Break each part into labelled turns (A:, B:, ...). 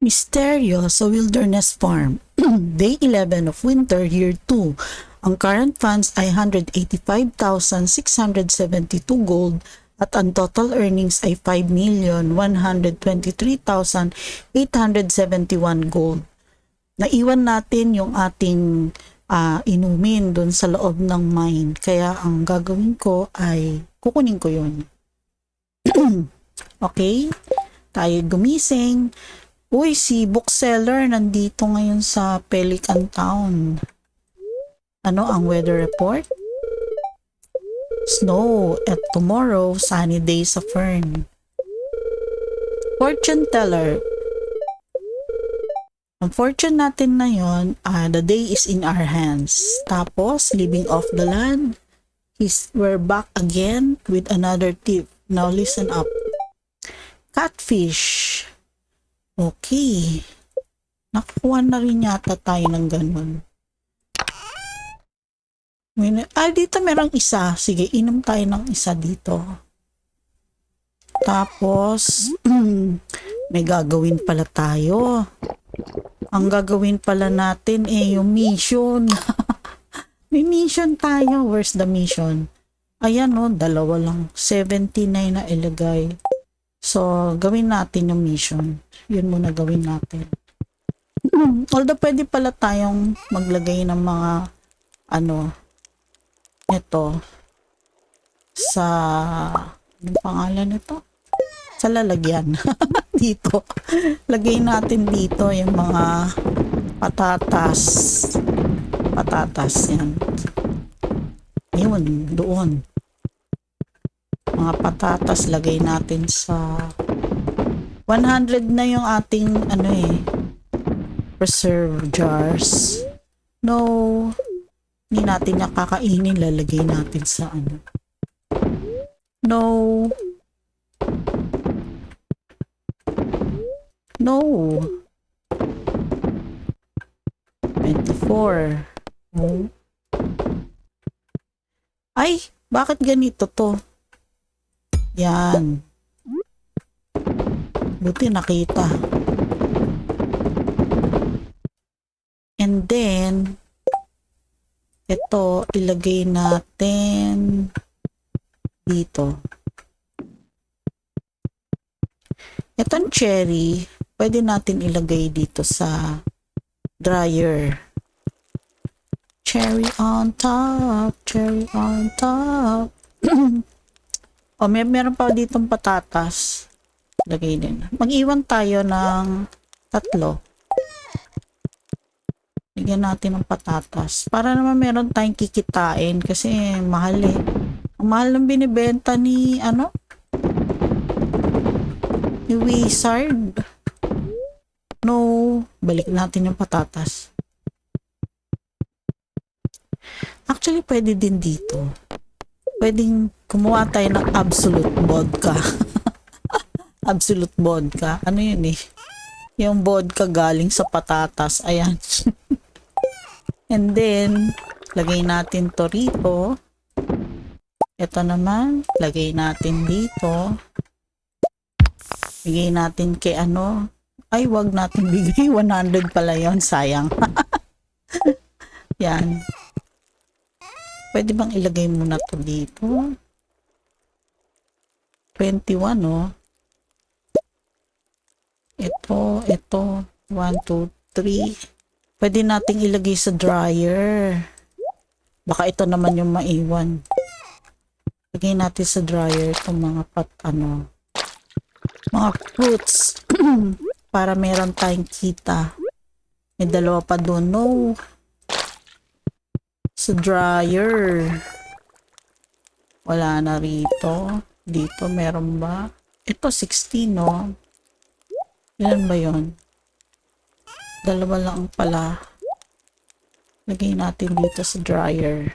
A: Misterio sa Wilderness Farm. Day 11 of Winter, Year 2. Ang current funds ay 185,672 gold at ang total earnings ay 5,123,871 gold. Naiwan natin yung ating ah, inumin dun sa loob ng mine. Kaya ang gagawin ko ay kukunin ko yun. okay? Tayo gumising. Uy, si bookseller nandito ngayon sa Pelican Town. Ano ang weather report? Snow at tomorrow, sunny day sa Fern. Fortune teller. Ang fortune natin na yon, ah, the day is in our hands. Tapos, living off the land. He's, we're back again with another tip. Now listen up. Catfish. Okay. Nakuha na rin yata tayo ng ganun. May, ah, dito merong isa. Sige, inom tayo ng isa dito. Tapos, may gagawin pala tayo. Ang gagawin pala natin eh yung mission. may mission tayo. Where's the mission? Ayan o, dalawa lang. 79 na ilagay. So, gawin natin yung mission. Yun muna gawin natin. Although pwede pala tayong maglagay ng mga ano ito sa anong pangalan nito? Sa lalagyan. dito. Lagay natin dito yung mga patatas. Patatas yan. Yun, doon mga patatas lagay natin sa 100 na yung ating ano eh preserve jars. No hindi natin nakakainin lalagay natin sa ano. No. No. 24 no ay bakit ganito to yan. Buti nakita. And then, ito, ilagay natin dito. Itong cherry, pwede natin ilagay dito sa dryer. Cherry on top, cherry on top. O, may meron pa ditong patatas. Lagay din. Mag-iwan tayo ng tatlo. Lagyan natin ng patatas. Para naman meron tayong kikitain kasi mahal eh. Ang mahal ng binibenta ni ano? Ni Wizard. No, balik natin yung patatas. Actually, pwede din dito pwedeng kumuha tayo ng absolute vodka. absolute vodka. Ano yun eh? Yung vodka galing sa patatas. Ayan. And then, lagay natin to rito. Ito naman, lagay natin dito. Bigay natin kay ano. Ay, wag natin bigay. 100 pala yon Sayang. Yan. Pwede bang ilagay muna to dito? 21, no? Ito, ito. 1, 2, 3. Pwede nating ilagay sa dryer. Baka ito naman yung maiwan. Lagay natin sa dryer itong mga pat, ano, mga fruits. para meron tayong kita. May dalawa pa doon. No sa dryer. Wala na rito. Dito meron ba? Ito 16 no. Ilan ba yon? Dalawa lang pala. Lagay natin dito sa dryer.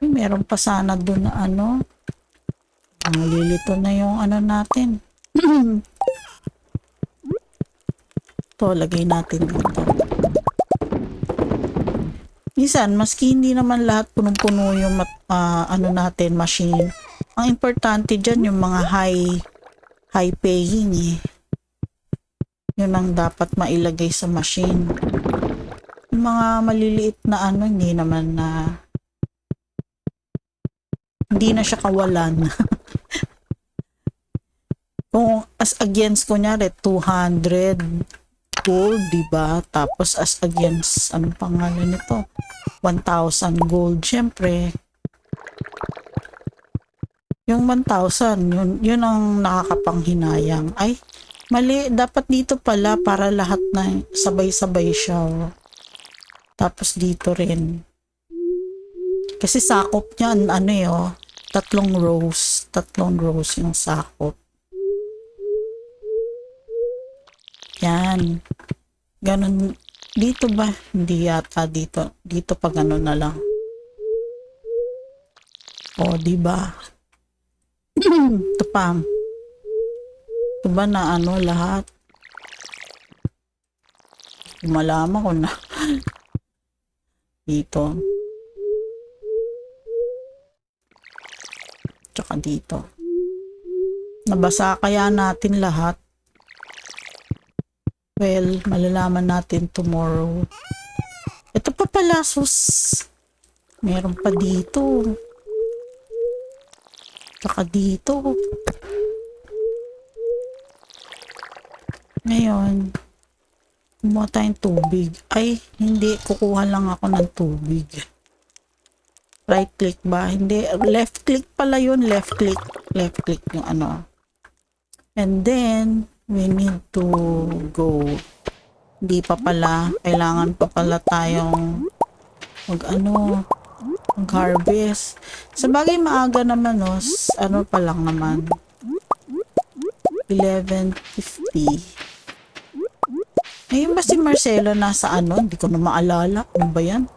A: Ay, meron pa sana doon na ano. Nalilito na yung ano natin. to lagay natin dito. Minsan, maski hindi naman lahat punong-puno yung uh, ano natin, machine. Ang importante dyan yung mga high high paying eh. Yun ang dapat mailagay sa machine. Yung mga maliliit na ano, hindi naman na hindi na siya kawalan. Kung as against kunyari 200 gold, 'di ba? Tapos as against anong pangalan nito? 1,000 gold, syempre. Yung 1,000, yun, yun ang nakakapanghinayang. Ay, mali. Dapat dito pala para lahat na sabay-sabay siya. oh. Tapos dito rin. Kasi sakop niya, an- ano eh, oh, tatlong rows. Tatlong rows yung sakop. Yan. Ganon. Dito ba? Hindi yata dito. Dito pa ganon na lang. O, di ba? Ito pa. Ito ba na ano lahat? Malaman ko na. dito. Tsaka dito. Nabasa kaya natin lahat. Well, malalaman natin tomorrow. Ito pa pala, sus. Meron pa dito. Tsaka dito. Ngayon, kumuha tayong tubig. Ay, hindi. Kukuha lang ako ng tubig. Right click ba? Hindi. Left click pala yun. Left click. Left click yung ano. And then, we need to go. Hindi pa pala. Kailangan pa pala tayong mag ano, mag harvest. Sa bagay maaga naman no, ano pa lang naman. 11.50. Ngayon ba si Marcelo nasa ano? Hindi ko na maalala. Ano ba yan?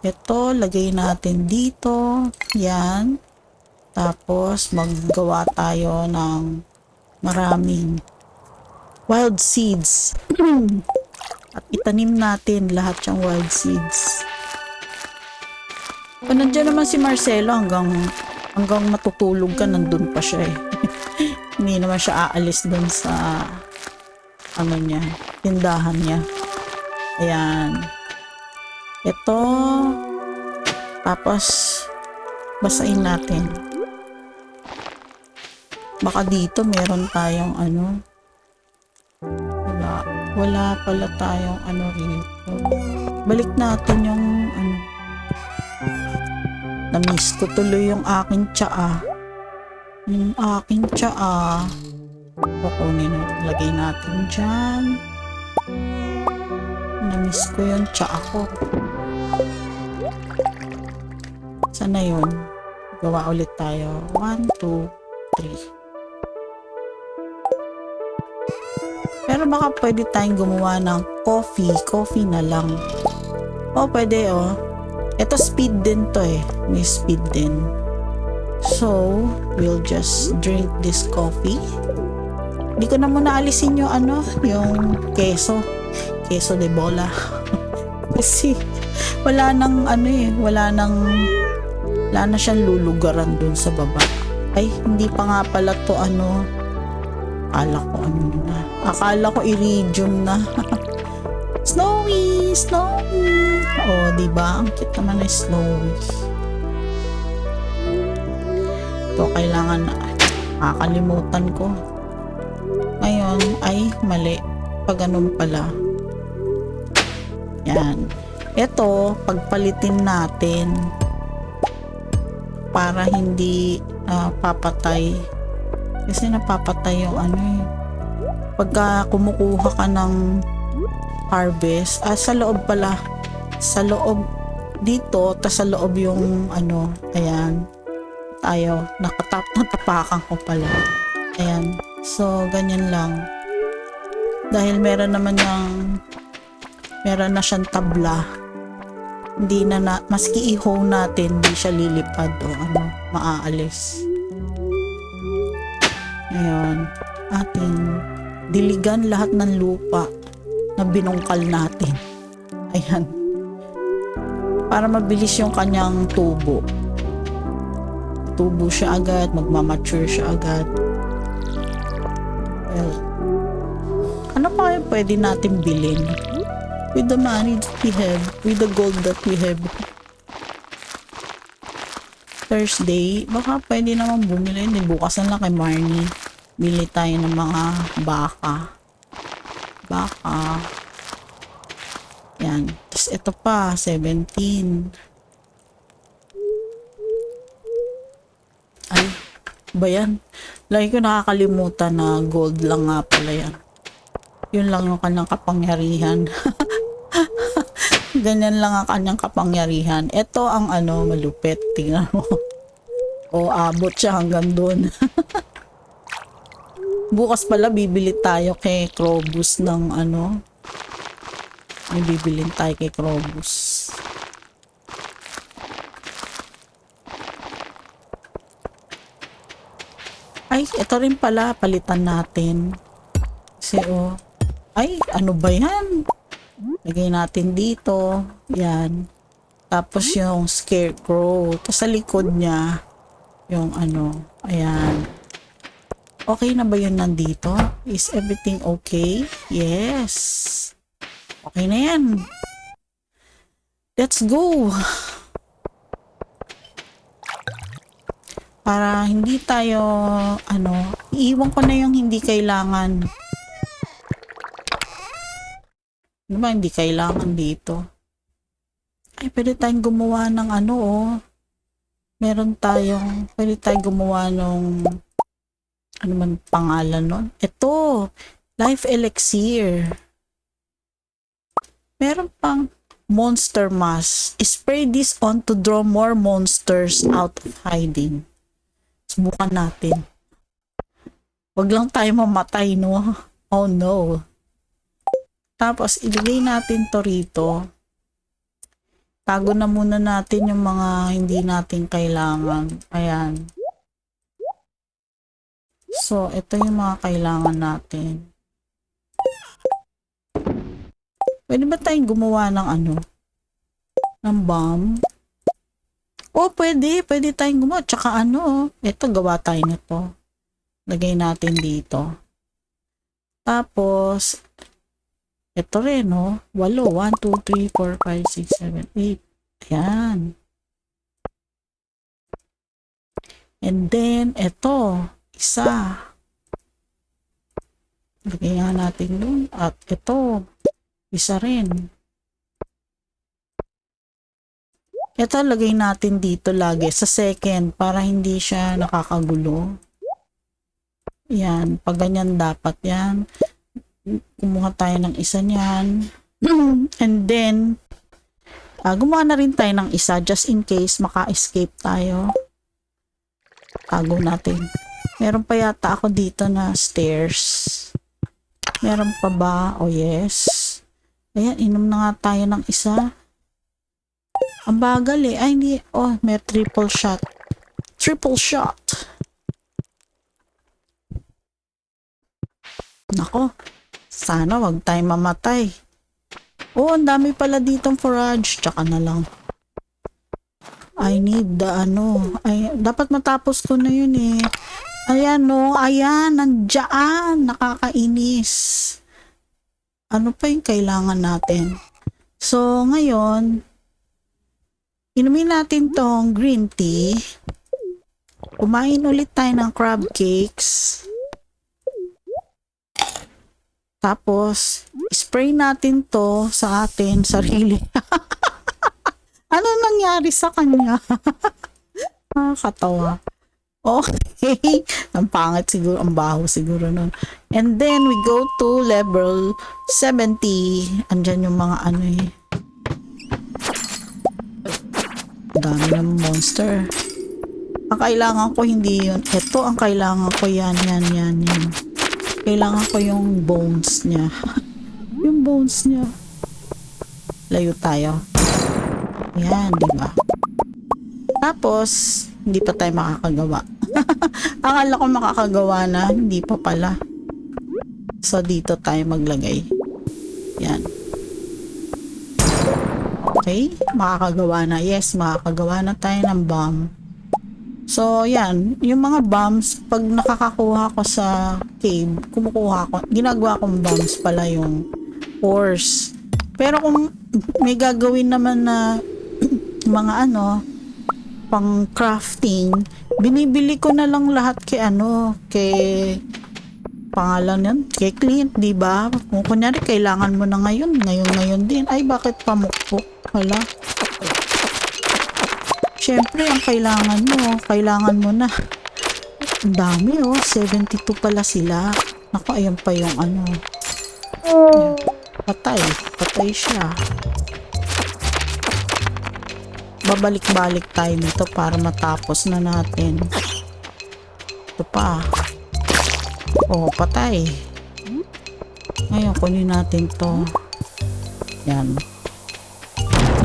A: Ito, lagay natin dito. Yan. Tapos, maggawa tayo ng maraming wild seeds. At itanim natin lahat yung wild seeds. Kung nandiyan naman si Marcelo hanggang hanggang matutulog ka, nandun pa siya eh. Hindi naman siya aalis dun sa ano niya, tindahan niya. Ayan. Ito. Tapos, basahin natin. Baka dito meron tayong ano. Wala. Wala pala tayong ano rito. Balik natin yung ano. Na-miss ko tuloy yung aking tsaa. Yung aking tsaa. Kukunin na. Lagay natin dyan. Na-miss ko yung tsaa ko. Sana yun? Gawa ulit tayo. 1, 2, 3. Pero baka pwede tayong gumawa ng coffee. Coffee na lang. Oh, pwede oh. Ito speed din to eh. May speed din. So, we'll just drink this coffee. Hindi ko na muna alisin yung ano, yung keso. Keso de bola. Kasi, wala nang ano eh, wala nang, wala na siyang lulugaran dun sa baba. Ay, hindi pa nga pala to ano, akala ko ano na. Akala ko iridium na. snowy, snowy. Oh, di ba? Ang cute naman ng snowy. Ito kailangan na kakalimutan ko. Ngayon ay mali. Pag ganun pala. Yan. Ito, pagpalitin natin para hindi ah, papatay. Kasi napapatay yung ano eh. Pagka kumukuha ka ng harvest, ah, sa loob pala. Sa loob dito, tas sa loob yung ano, ayan. Tayo, nakatap, natapakan ko pala. Ayan. So, ganyan lang. Dahil meron naman yung meron na siyang tabla. Hindi na, na maski i-hoe natin, hindi siya lilipad o ano, maaalis. Ngayon, ating diligan lahat ng lupa na binungkal natin. Ayan. Para mabilis yung kanyang tubo. Tutubo siya agad, magmamature siya agad. Well, ano pa kaya pwede natin bilhin? With the money that we have, with the gold that we have. Thursday, baka pwede naman bumili. Hindi, bukas na lang kay Marnie. Bili tayo ng mga baka. Baka. Yan. Tapos ito pa, 17. Ay, ba yan? Lagi ko nakakalimutan na gold lang nga pala yan. Yun lang yung kanyang kapangyarihan. Ganyan lang ang kanyang kapangyarihan. Ito ang ano, malupit. Tingnan mo. O, abot siya hanggang doon. Bukas pala, bibili tayo kay Krobus ng ano. May bibilin tayo kay Krobus. Ay, ito rin pala. Palitan natin. Kasi, oh. Ay, ano ba yan? Lagay natin dito. Yan. Tapos yung scarecrow. Tapos sa likod niya, yung ano, ayan. Okay na ba yun nandito? Is everything okay? Yes. Okay na yan. Let's go. Para hindi tayo, ano, iiwan ko na yung hindi kailangan. Ano ba hindi kailangan dito? Ay, pwede tayong gumawa ng ano, oh. Meron tayong, pwede tayong gumawa ng, ano man pangalan nun? Ito, Life Elixir. Meron pang Monster Mask. Spray this on to draw more monsters out of hiding. Subukan natin. Wag lang tayo mamatay, no? Oh no. Tapos, ilagay natin to rito. Tago na muna natin yung mga hindi natin kailangan. Ayan. So, ito yung mga kailangan natin. Pwede ba tayong gumawa ng ano? Ng bomb? Oh, pwede. Pwede tayong gumawa. Tsaka ano, ito gawa tayo nito. Lagay natin dito. Tapos, ito rin, no? Walo. 1, 2, 3, 4, 5, 6, 7, 8. Ayan. And then, ito. Isa. Lagay nga natin dun. At ito. Isa rin. Ito, lagay natin dito lagi sa second para hindi siya nakakagulo. Yan. Pag ganyan dapat yan. Kumuha tayo ng isa niyan. And then, ah, gumawa na rin tayo ng isa just in case maka-escape tayo. Tago natin. Meron pa yata ako dito na stairs. Meron pa ba? Oh yes. Ayan, inom na nga tayo ng isa. Ang bagal eh. Ay, hindi. Oh, may triple shot. Triple shot. Nako. Sana wag tayo mamatay. Oh, ang dami pala ditong forage. Tsaka na lang. I need the ano. Ay, dapat matapos ko na yun eh. Ayan no. Ayan. Nandiyan. Nakakainis. Ano pa yung kailangan natin? So, ngayon, inumin natin tong green tea. Kumain ulit tayo ng crab cakes. Tapos, spray natin to sa atin sarili. ano nangyari sa kanya? Nakakatawa. Okay. ang pangit siguro, ang baho siguro nun. And then, we go to level 70. Andyan yung mga ano eh. Dami ng monster. Ang kailangan ko hindi yun. Ito ang kailangan ko yan, yan, yan, yan. Kailangan ko yung bones niya. yung bones niya. Layo tayo. Yan, di ba? Tapos, hindi pa tayo makakagawa. Akala ko makakagawa na, hindi pa pala. So, dito tayo maglagay. Yan. Okay, makakagawa na. Yes, makakagawa na tayo ng bomb. So, yan. Yung mga bombs, pag nakakakuha ko sa cave, kumukuha ko, ginagawa kong bombs pala yung ores. Pero kung may gagawin naman na mga ano, pang crafting, binibili ko na lang lahat kay ano, kay pangalan yan, kay Clint, di ba? Kung kunyari, kailangan mo na ngayon, ngayon, ngayon din. Ay, bakit pamukpok? Hala. Siyempre, ang kailangan mo, kailangan mo na. Ang dami oh, 72 pala sila. Naku, ayan pa yung ano. Patay, patay siya. Babalik-balik tayo dito para matapos na natin. Ito pa. Oh, patay. Ngayon, kunin natin to. Yan.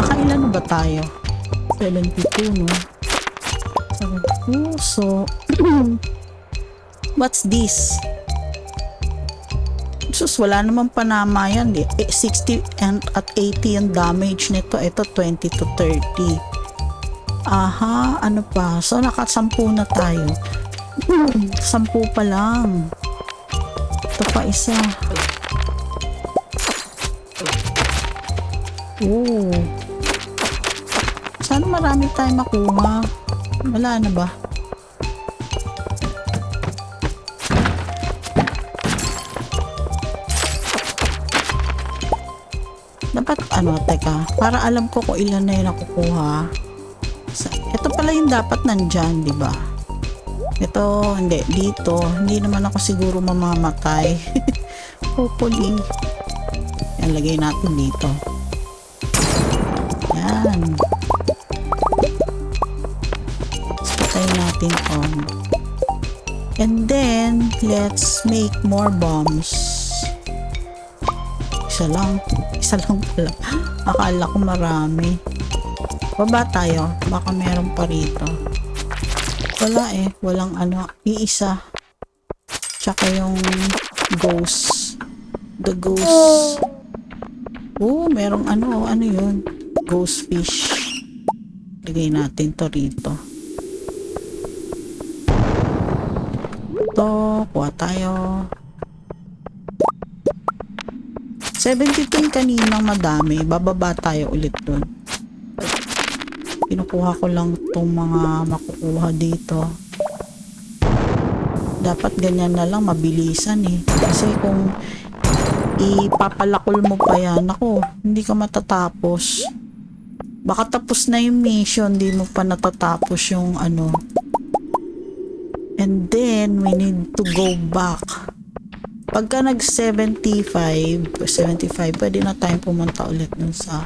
A: Nakailan na ba tayo? 72, no? 72. So, what's this? Sus, wala naman panama yan. Eh, 60 and at 80 ang damage nito. Ito, 20 to 30. Aha, ano pa? So, nakasampu na tayo. Sampu pa lang. Ito pa isa. Oh. Sana marami tayong makuha. Wala na ba? Dapat ano, teka, para alam ko kung ilan na yung nakukuha. Pala yung dapat nandyan, di ba? Ito, hindi, dito. Hindi naman ako siguro mamamatay. Hopefully. Yan, lagay natin dito. Yan. Patayin natin on. And then, let's make more bombs. Isa lang. Isa lang pala. Akala ko marami. Baba tayo. Baka meron pa rito. Wala eh. Walang ano. Iisa. Tsaka yung ghost. The ghost. Oh, merong ano. Ano yun? Ghost fish. Lagay natin to rito. Ito. Kuha tayo. 72 yung kaninang madami. Bababa tayo ulit dun. Kinukuha ko lang itong mga makukuha dito. Dapat ganyan na lang, mabilisan eh. Kasi kung ipapalakol mo pa yan, ako, hindi ka matatapos. Baka tapos na yung mission, di mo pa natatapos yung ano. And then, we need to go back. Pagka nag 75, 75, pwede na tayong pumunta ulit dun sa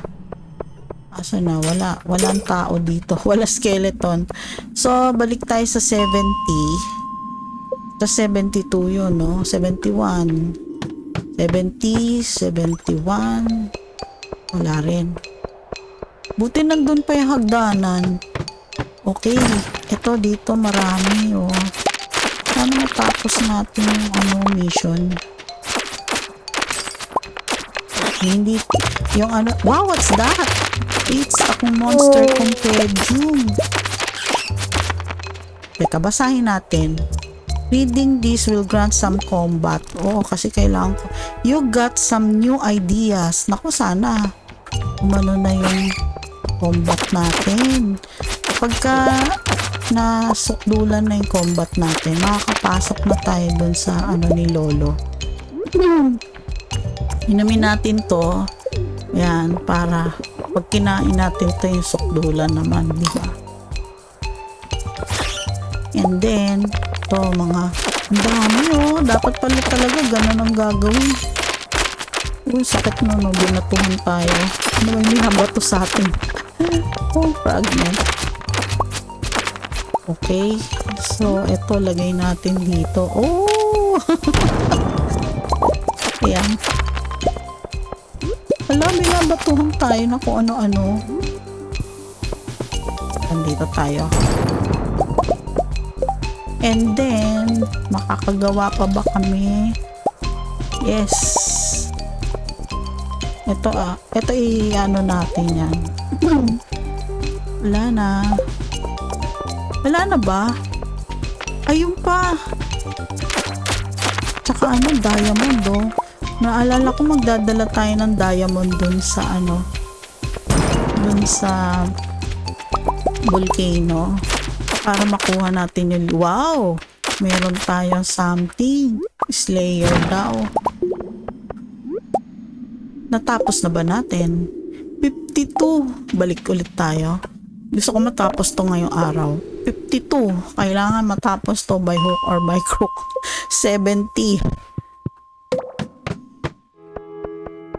A: Asa na? Wala. Walang tao dito. Wala skeleton. So, balik tayo sa 70. Sa 72 yun, no? 71. 70, 71. Wala rin. Buti nandun pa yung hagdanan. Okay. Ito dito marami, oh. Sana matapos natin yung ano, mission. Hindi, yung ano, wow, what's that? It's a monster compendium. Teka, basahin natin. Reading this will grant some combat. Oo, kasi kailangan ko. You got some new ideas. Naku, sana. Umano na yung combat natin. Pagka nasukdulan na yung combat natin, makakapasok na tayo dun sa ano ni Lolo. Inumin natin to. Yan, para pag kinain natin to yung sukdulan naman, di ba? And then, to mga, dami oh. Dapat pala talaga ganun ang gagawin. Uy, sakit na no, binatuhan tayo. Ano ba yung binabato sa atin? oh, fragment. Okay. So, ito, lagay natin dito. Oh! Ayan. Wala, binabatuhan tayo na kung ano-ano. Nandito tayo. And then, makakagawa pa ba kami? Yes. Ito ah. Ito i-ano natin yan. Wala na. Wala na ba? Ayun pa. Tsaka ano, diamond oh. Naalala ko magdadala tayo ng diamond dun sa ano, dun sa volcano para makuha natin yung wow! Meron tayong something. Slayer daw. Natapos na ba natin? 52 balik ulit tayo. Gusto ko matapos to ngayong araw. 52 kailangan matapos to by hook or by crook. 70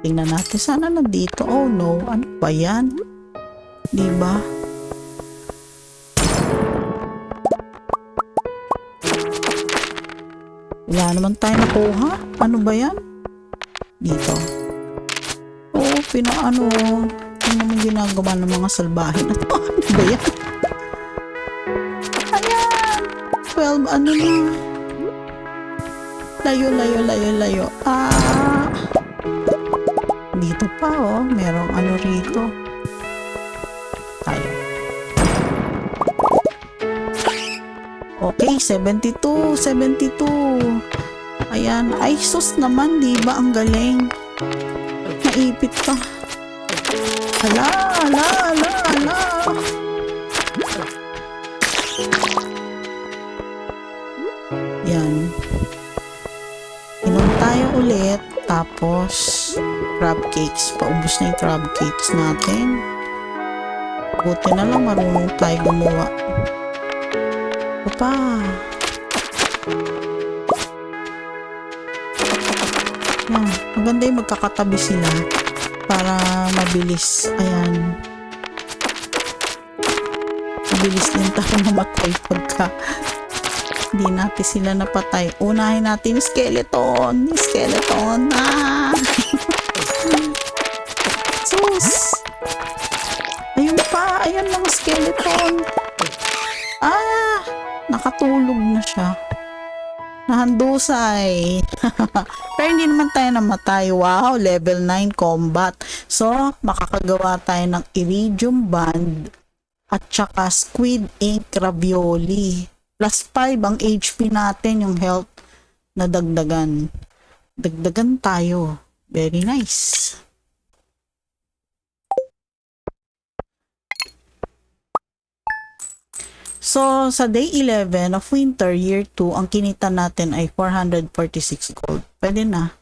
A: tingnan natin sana nandito oh no ano ba yan di ba Wala naman tayo nakuha. Ano ba yan? Dito. Oo, pinaano. Ano naman ginagawa ng mga salbahe na to? Ano ba yan? Ayan! 12, ano na? Layo, layo, layo, layo. Ah! Dito pa, oh. Merong ano rito. Tayo. Okay, 72, 72. Ayan. Ay, sus naman, di ba? Ang galing. Naipit pa. Hala, hala, hala, hala. Yan. Inom tayo ulit. Tapos, crab cakes. Paubos na yung crab cakes natin. Buti na lang marunong tayo gumawa. Papa. Yan. Maganda yung magkakatabi sila para mabilis. Ayan. Mabilis din tayo mamatay pagka hindi natin sila napatay. Unahin natin skeleton. Skeleton. Ah! Sus! Ayun pa. Ayun mga skeleton. Ah! Nakatulog na siya. Nahandusay. Pero hindi naman tayo namatay. Wow, level 9 combat. So, makakagawa tayo ng iridium band at saka squid ink ravioli. Plus 5 ang HP natin, yung health na dagdagan. Dagdagan tayo. Very nice. So, sa day 11 of winter, year 2, ang kinita natin ay 446 gold. Pwede na.